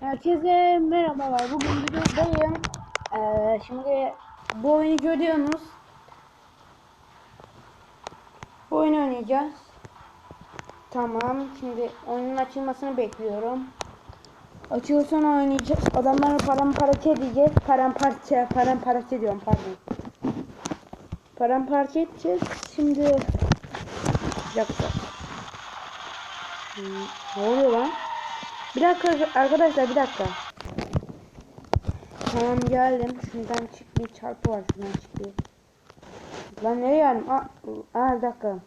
Herkese merhabalar. Bugün videodayım. Ee, şimdi bu oyunu görüyorsunuz. Bu oyunu oynayacağız. Tamam. Şimdi oyunun açılmasını bekliyorum. Açılırsa oynayacağız. Adamları paramparça edeceğiz. Paramparça, paramparça diyorum pardon. Paramparça edeceğiz. Şimdi dakika. Hmm, ne oluyor lan? Bir dakika arkadaşlar bir dakika. Tamam geldim. Şundan çık bir çarpı var şundan çık bir. Lan nereye geldim? Aa, aa bir dakika.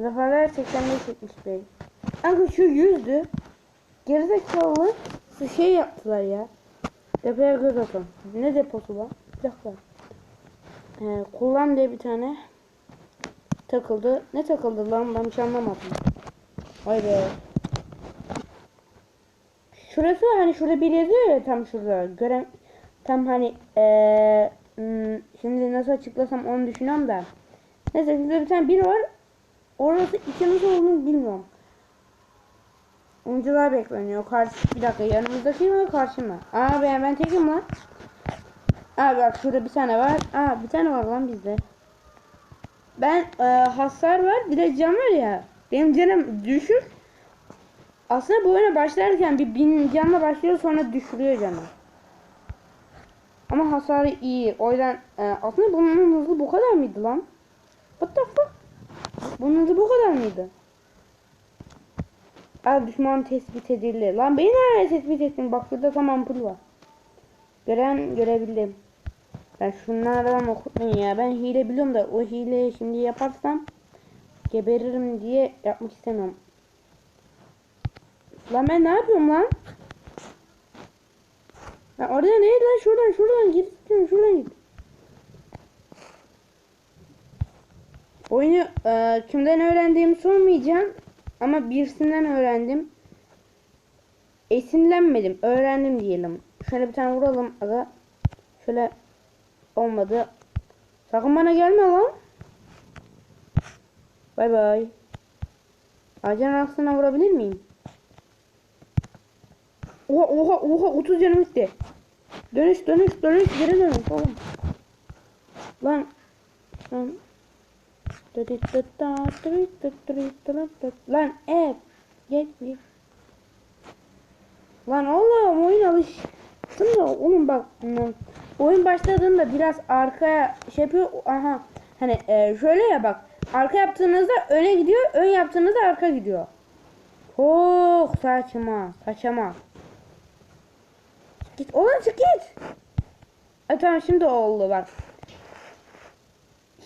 Zaferler 85 70 bey. Kanka şu yüzdü. Gerizekalı şu şey yaptılar ya. Depoya göz atın. Ne deposu lan? Bir dakika. Ee, kullan diye bir tane takıldı. Ne takıldı lan ben hiç anlamadım. Vay be. Şurası hani şurada bir yazıyor ya tam şurada. Gören tam hani hmm, şimdi nasıl açıklasam onu düşünüyorum da. Neyse şurada bir tane bir var. Orası iki nasıl olduğunu bilmiyorum. Oyuncular bekleniyor. Karşı bir dakika yanımızdaki mi karşı mı? Aa ben ben tekim lan. Aa bak şurada bir tane var. Aa bir tane var lan bizde. Ben e, hasar var bir de can var ya. Benim canım düşük. Aslında bu oyuna başlarken bir bin canla başlıyor sonra düşürüyor canı. Ama hasarı iyi. O yüzden e, aslında bunun hızı bu kadar mıydı lan? What the fuck? Bunun hızı bu kadar mıydı? Aa düşman tespit edildi. Lan beni nereye tespit ettin? Bak şurada tam ampul var. Gören görebildim. Ben şunlardan okutmayın ya. Ben hile biliyorum da o hileyi şimdi yaparsam geberirim diye yapmak istemiyorum. Lan ben ne yapıyorum lan? Lan orada neydi lan? Şuradan şuradan git. Şuradan git. Oyunu e, kimden öğrendiğimi sormayacağım. Ama birisinden öğrendim. Esinlenmedim. Öğrendim diyelim. Şöyle bir tane vuralım. Aga. Şöyle olmadı. Sakın bana gelme lan. Bay bay. Ağacın arkasına vurabilir miyim? Oha oha oha 30 canım gitti. Dönüş dönüş dönüş geri dönüş oğlum. Lan. Lan. Lan ev. Gel gel. Lan oğlum oyun alıştım da oğlum bak. Oyun başladığında biraz arkaya şey yapıyor. Aha. Hani e, şöyle ya bak. Arka yaptığınızda öne gidiyor. Ön yaptığınızda arka gidiyor. Çok saçma. Saçma. Git oğlum çık git. E, tamam şimdi oldu bak.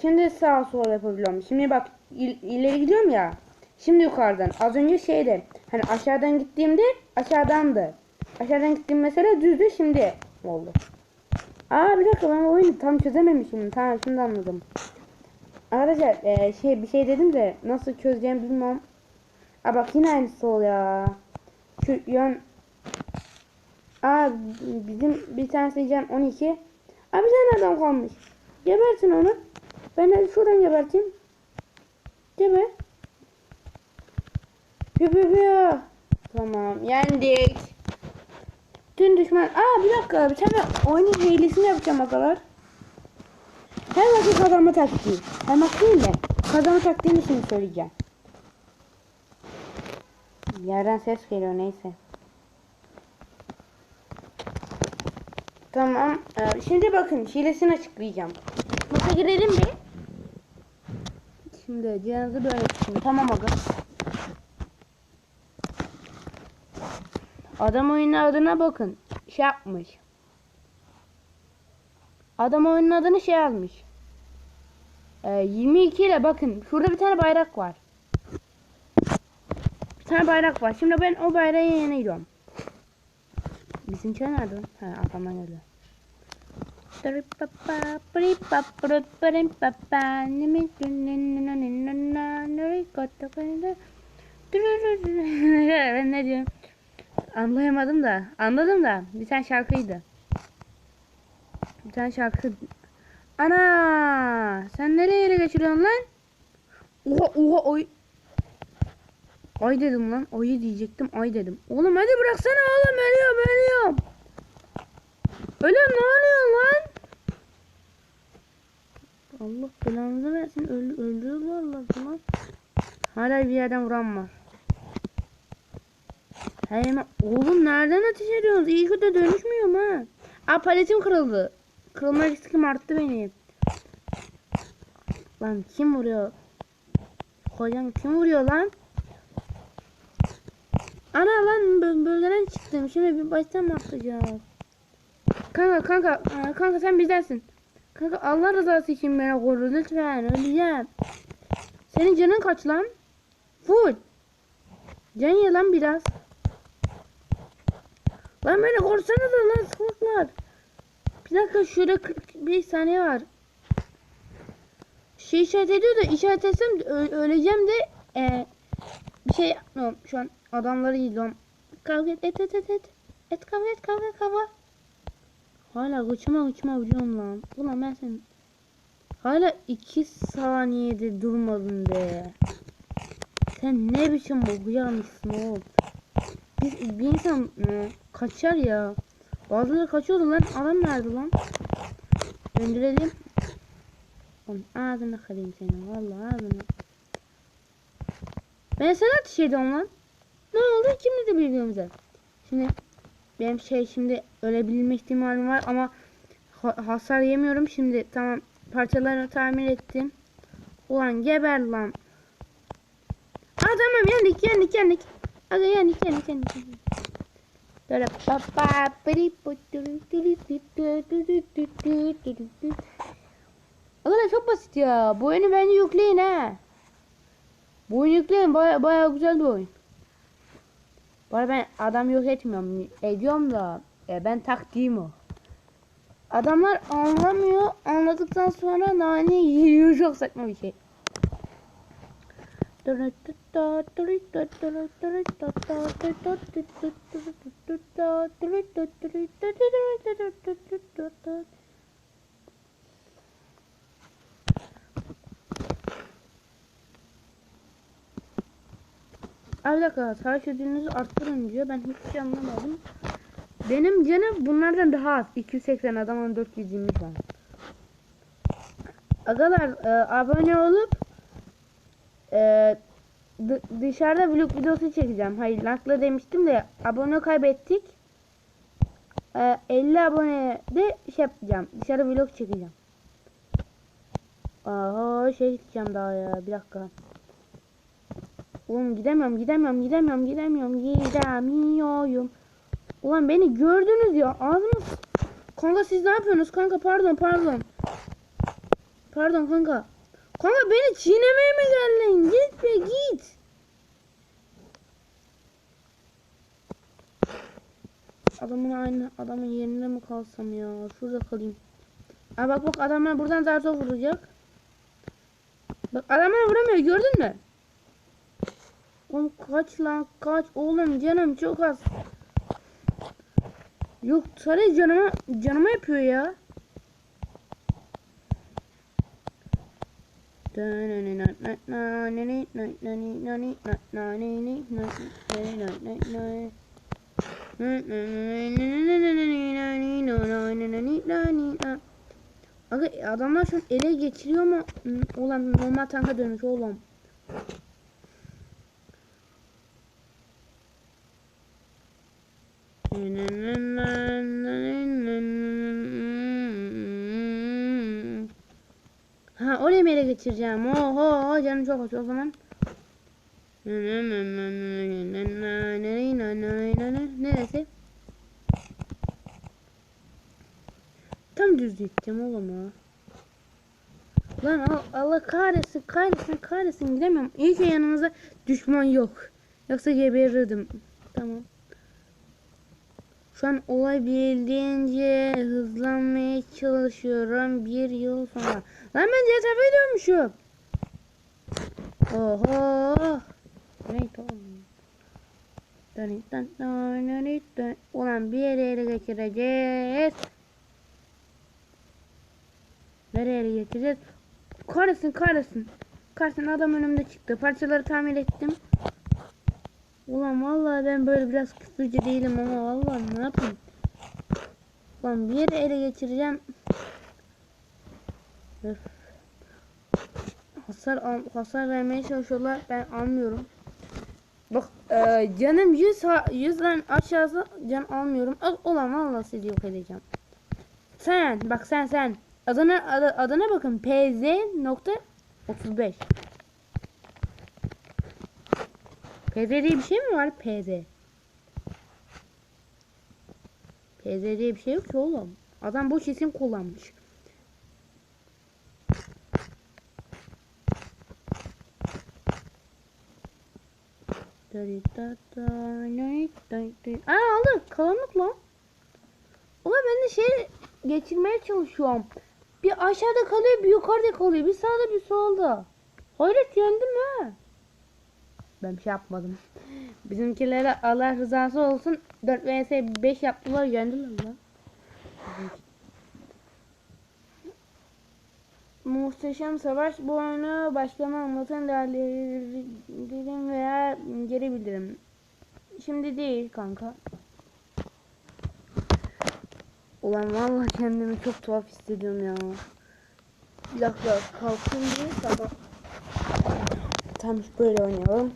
Şimdi sağ sol yapabiliyorum. Şimdi bak il, ileri gidiyorum ya. Şimdi yukarıdan. Az önce şeyde hani aşağıdan gittiğimde aşağıdandı. Aşağıdan gittiğim mesela düzdü şimdi oldu. Aa bir dakika ben oyunu tam çözememişim. Tamam şimdi anladım. Arkadaşlar e, şey bir şey dedim de nasıl çözeceğimi bilmiyorum. Aa bak yine aynısı ol ya. Şu yön Aa bizim bir tanesi can 12. Abi sen adam kalmış. Gebertin onu. Ben de şuradan geberteyim. Geber. Göbebe. Tamam yendik. Tüm düşman. Aa bir dakika bir tane oyunun hilesini yapacağım bakalım. Her vakit kazanma taktiği. Her vakit değil de kazanma taktiğini şimdi söyleyeceğim. Yerden ses geliyor neyse. Tamam. Ee, şimdi bakın hilesini açıklayacağım. Masa girelim bir. Şimdi cihazı böyle şimdi tamam aga. Adam oyunun adına bakın. Şey yapmış. Adam oyunun adını şey almış. Ee, 22 ile bakın. Şurada bir tane bayrak var. Bir tane bayrak var. Şimdi ben o bayrağı yeniliyorum. Bizim çay nerede? Ha arkamdan geldi. Ne diyorum? Anlayamadım da. Anladım da. Bir tane şarkıydı. Bir tane şarkı. Ana! Sen nereye ele geçiriyorsun lan? Oha oha oy. Ay dedim lan. Ayı diyecektim. Ay dedim. Oğlum hadi bıraksana oğlum. Ölüyorum ölüyorum. Böyle ne oluyor lan? Allah belanızı versin. Öldü, öldürüyorlar lan. Hala bir yerden vuran var. Hemen oğlum nereden ateş ediyorsunuz? İyi kötü dönüşmüyorum ha. Aa paletim kırıldı. Kırılma riskim arttı benim. Lan kim vuruyor? Hocam kim vuruyor lan? Ana lan bö- bölgeden çıktım. Şimdi bir baştan mı atlayacağız? Kanka kanka kanka sen bizdensin. Kanka Allah rızası için beni koru lütfen öleceğim. Senin canın kaç lan? Full. Can ye lan biraz. Lan beni korsanız lan salaklar. Bir dakika şurada 41 saniye var. Şey işaret ediyor da işaret etsem öleceğim de e, bir şey yapmıyorum. Şu an adamları izliyorum. Kavga et et et et et. Et kavga et kavga kavga. Hala uçma uçma biliyorum lan. Ulan ben sen Hala 2 saniyede durmadın be. Sen ne biçim okuyammışsın oğlum. Bir, bir insan e, kaçar ya. Bazıları kaçıyordu lan. Adam nerede lan? Döndürelim. Oğlum ağzını kırayım seni. Vallahi ağzını. Ben sana ateş ediyorum lan. Ne oldu? Kimdi de birbirimize. Şimdi benim şey şimdi ölebilme ihtimalim var ama hasar yemiyorum şimdi tamam parçalarını tamir ettim ulan geber lan aa tamam yendik yendik yendik aga yendik yendik yendik böyle baba Arkadaşlar çok basit ya. Bu oyunu bence yükleyin ha. Bu oyunu yükleyin. Baya, baya güzel bir oyun. Bu arada ben adam yok etmiyorum. Ediyorum da e, ben taktiğim o. Adamlar anlamıyor. Anladıktan sonra nane yiyor. Çok saçma bir şey. Abi dakika savaş ödülünüzü arttırın diyor. Ben hiçbir şey anlamadım. Benim canım bunlardan daha az. 280 adamın 420 var. Agalar e, abone olup e, dı- dışarıda vlog videosu çekeceğim. Hayır like'la demiştim de abone kaybettik. E, 50 abone de şey yapacağım. Dışarı vlog çekeceğim. Aha şey gideceğim daha ya. Bir dakika. Oğlum gidemiyorum, gidemiyorum, gidemiyorum, gidemiyorum, gidemiyorum. Ulan beni gördünüz ya. Ağzınız. Kanka siz ne yapıyorsunuz? Kanka pardon, pardon. Pardon kanka. Kanka beni çiğnemeye mi geldin? Git be git. Adamın aynı adamın yerinde mi kalsam ya? Şurada kalayım. Aa bak bak adamlar buradan zarto vuracak. Bak adamlar vuramıyor gördün mü? Oğlum kaç lan kaç oğlum canım çok az. Yok sadece canıma canıma yapıyor ya. Aga adamlar şu ele geçiriyor mu? Ulan normal tanka dönüş oğlum. Ha oraya mı ele geçireceğim? Oho canım çok hoş o zaman. Neresi? Tam düz gittim oğlum ha. Lan al- Allah kahretsin kahretsin kahretsin gidemiyorum. İyi ki yanımızda düşman yok. Yoksa geberirdim. Tamam. Şu an olabildiğince hızlanmaya çalışıyorum bir yıl sonra. Lan ben CTF ediyormuşum. Oho. Renk oğlum. Ulan bir yere ele geçireceğiz. Nereye ele geçireceğiz? Kahretsin kahretsin. Kahretsin adam önümde çıktı. Parçaları tamir ettim. Ulan vallahi ben böyle biraz küfürcü değilim ama vallahi ne yapayım? Lan bir yere ele geçireceğim. Öf. Hasar al- hasar vermeye çalışıyorlar. Ben almıyorum. Bak e, canım 100 ha- 100'den aşağısı can almıyorum. Al, ulan vallahi sizi yok edeceğim. Sen bak sen sen. Adına adı- adına bakın. PZ nokta 35. PZ diye bir şey mi var? PZ. PZ diye bir şey yok ki oğlum. Adam bu isim kullanmış. Aa aldı. Karanlık lan. Ulan ben de şey geçirmeye çalışıyorum. Bir aşağıda kalıyor bir yukarıda kalıyor. Bir sağda bir solda. Hayret yendim ha. Ben bir şey yapmadım. Bizimkilere Allah rızası olsun 4 vs 5 yaptılar yendiler lan. Muhteşem Savaş bu oyunu başlama anlatan değerlerim veya geri bildirim. Şimdi değil kanka. Ulan vallahi kendimi çok tuhaf hissediyorum ya. Bir dakika kalkayım bir tamam. Tam böyle oynayalım.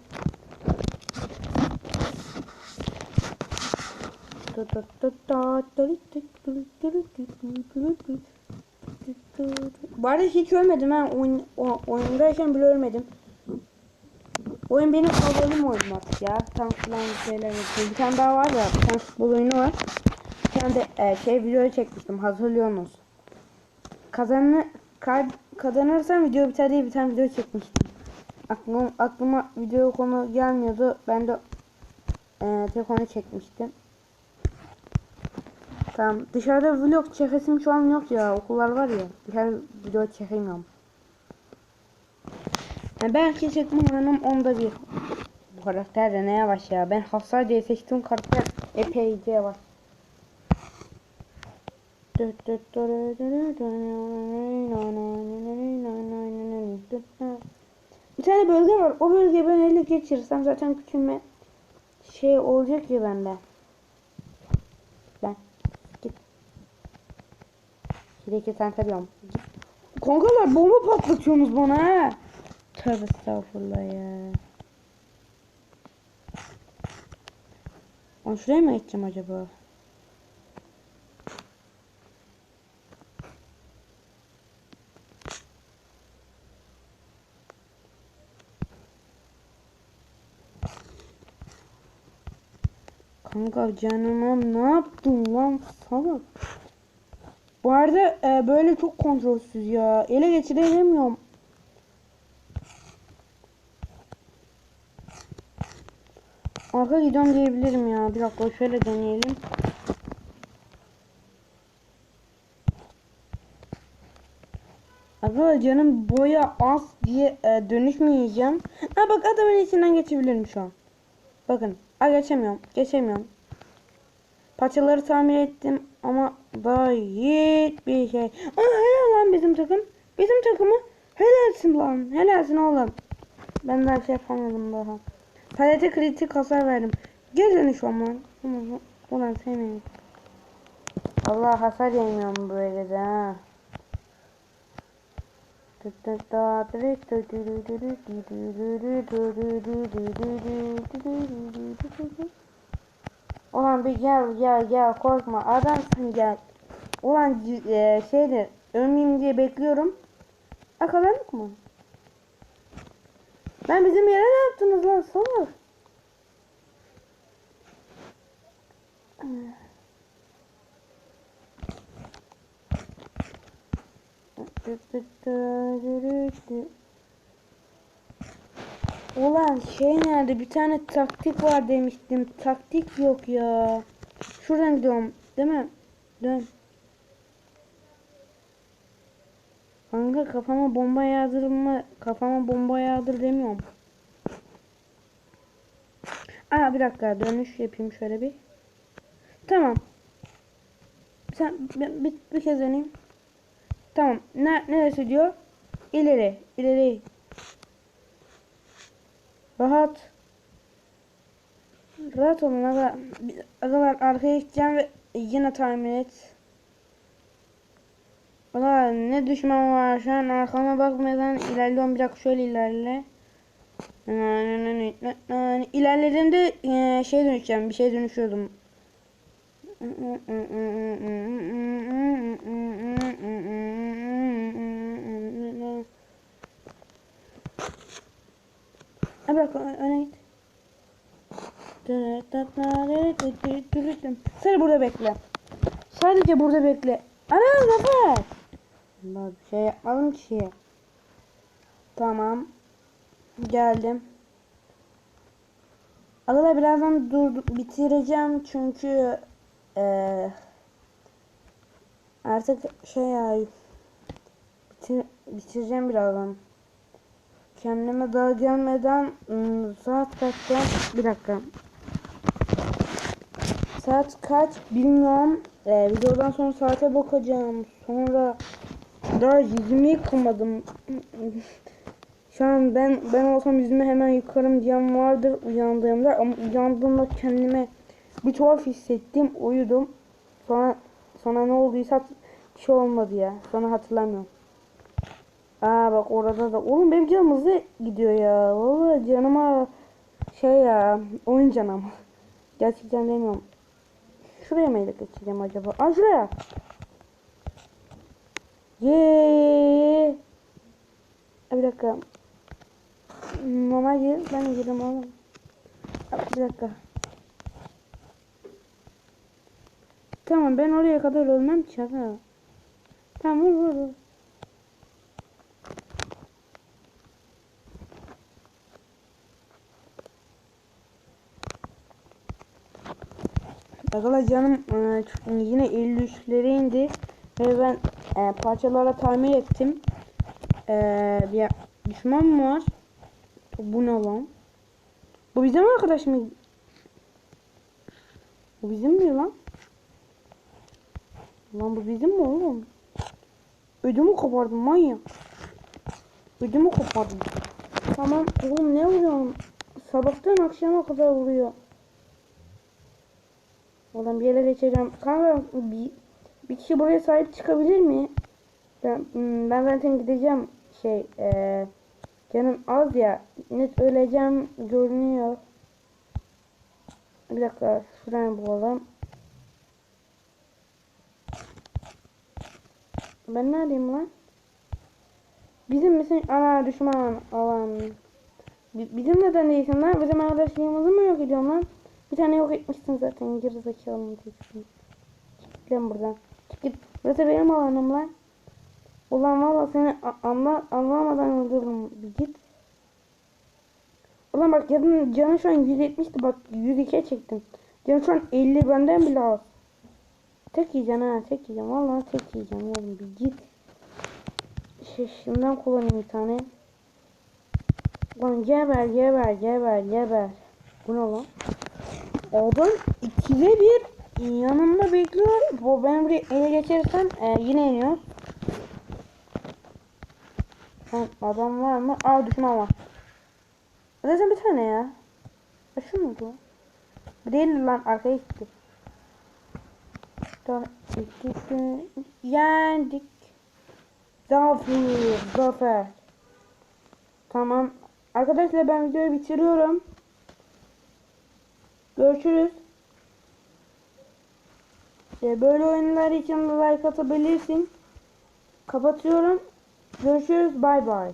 Bu arada hiç ölmedim ha. Oyun, o, oyundayken bile ölmedim. Oyun benim favorim oyunum artık ya. Tank falan şeyler yapıyor. Bir tane daha var ya. Bir tane futbol oyunu var. Bir tane de e, şey video çekmiştim. Hatırlıyorsunuz. Kazanı, kay, kazanırsam video biter diye bir tane video çekmiştim. Aklıma, aklıma video konu gelmiyordu. Ben de e, telefonu çekmiştim. Tamam. Dışarıda vlog çekesim şu an yok ya. Okullar var ya. Dışarı video çekemiyorum. Yani belki çekmem oyunum onda bir. Bu karakter de ne yavaş ya. Ben hasar diye seçtiğim karakter epeyce yavaş. Bir tane bölge var. O bölgeyi ben ele geçirirsem zaten küçülme şey olacak ya bende. Ben git. Şuradaki sen tabiyorum. Konkalar bomba patlatıyorsunuz bana ha. Tövbe estağfurullah ya. Ben şuraya mı gideceğim acaba? Kanka canıma ne yaptın lan salak? Bu arada e, böyle çok kontrolsüz ya. Ele geçiremiyorum. Arka gidiyorum diyebilirim ya. Bir dakika şöyle deneyelim. Arkadaşlar canım boya az diye e, dönüşmeyeceğim. Ha bak adamın içinden geçebilirim şu an. Bakın. Ha geçemiyorum. Geçemiyorum. Parçaları tamir ettim ama daha hiçbir şey. Aa helal lan bizim takım. Bizim takımı helalsin lan. Helalsin oğlum. Ben daha şey yapamadım daha. Palete kritik hasar verdim. Geri dönüş lan. Ulan- sevmiyorum. Allah hasar yemiyorum böyle de ha. Ulan bir gel gel gel korkma adamsın gel. Ulan e, şeyde ölmeyeyim diye bekliyorum. Akalandık mı? Ben bizim yere ne yaptınız lan salak? Ulan şey nerede? Bir tane taktik var demiştim. Taktik yok ya. Şuradan gidiyorum. Değil mi? Dön. Kanka kafama bomba yağdırma. Kafama bomba yağdır demiyorum. Aa bir dakika dönüş yapayım şöyle bir. Tamam. Sen bir, bir, bir kez deneyeyim. Tamam. Ne, neresi diyor? İleri. ileri. Rahat. Rahat olun aga. Agalar arkaya gideceğim ve yine tahmin et. Ulan ne düşman var şu an arkama bakmadan ilerliyorum bir dakika şöyle ilerle. İlerlediğimde şey dönüşeceğim bir şey dönüşüyordum. Ha bırak öne git. Sen burada bekle. Sadece burada bekle. Ana zafer. Bak bir şey yapmadım ki. Tamam. Geldim. Arada birazdan dur bitireceğim çünkü eee artık şey ya bitir, bitireceğim birazdan. Kendime daha gelmeden ım, saat kaçta? Bir dakika. Saat kaç bilmiyorum. Ee, videodan sonra saate bakacağım. Sonra daha yüzümü yıkamadım. Şu an ben ben olsam yüzümü hemen yıkarım diyen vardır uyandığımda ama uyandığımda kendime bir tuhaf hissettim. Uyudum. Sonra sonra ne olduysa bir şey olmadı ya. Sonra hatırlamıyorum. Aa bak orada da. Oğlum benim canım hızlı gidiyor ya. Vallahi canıma şey ya oyun canım. Gerçekten demiyorum. Şuraya mı ele geçeceğim acaba? Aa şuraya. Yeee. Bir dakika. Mama gir. Ben de gireyim oğlum. Bir dakika. Tamam ben oraya kadar ölmem aga. Tamam vur. Arkadaşlar canım e, yine 53'lere indi ve ben e, parçalara tamir ettim. E, bir düşman mı var? Bu ne lan? Bu bizim arkadaş mı? Bu bizim mi lan? Lan bu bizim mi oğlum? Ödümü kopardım manyak. Ödümü kopardım. Tamam oğlum ne vuruyorsun? Sabahtan akşama kadar vuruyor. Oradan bir yere geçeceğim. Kanka bir, bir kişi buraya sahip çıkabilir mi? Ben, hmm, ben zaten gideceğim şey eee canım az ya net öleceğim görünüyor. Bir dakika şuradan bulalım. Ben neredeyim lan? Bizim misin? Ana düşman alan. Bi- Bizim neden değilsin lan? Bizim arkadaşlığımızı mı yok ediyorsun lan? Bir tane yok etmişsin zaten gerizekalı mı diyeceksin. Çık lan buradan. Çık git. Burası benim alanım lan. Ulan valla seni anla anlamadan öldürürüm. Git. Ulan bak canın, canın şu an 170'ti bak 102'ye çektim. Canın şu an 50 benden bile az. Tek yiyeceksin ha tek yiyeceğim. Valla tek yiyeceğim oğlum bir git. Şey, şundan kullanayım bir tane. Lan geber geber geber geber. Bu ne lan? Adam ikide bir yanımda bekliyor. Bu ben buraya ele geçirirsem e, yine iniyor. Lan adam var mı? Aa düşman var. Zaten bir tane ya. E, şu muydu? Bu değil lan arkaya gitti. Yendik. Zafer. Zafer. Tamam. Arkadaşlar ben videoyu bitiriyorum. Görüşürüz. İşte böyle oyunlar için like atabilirsin. Kapatıyorum. Görüşürüz. Bay bay.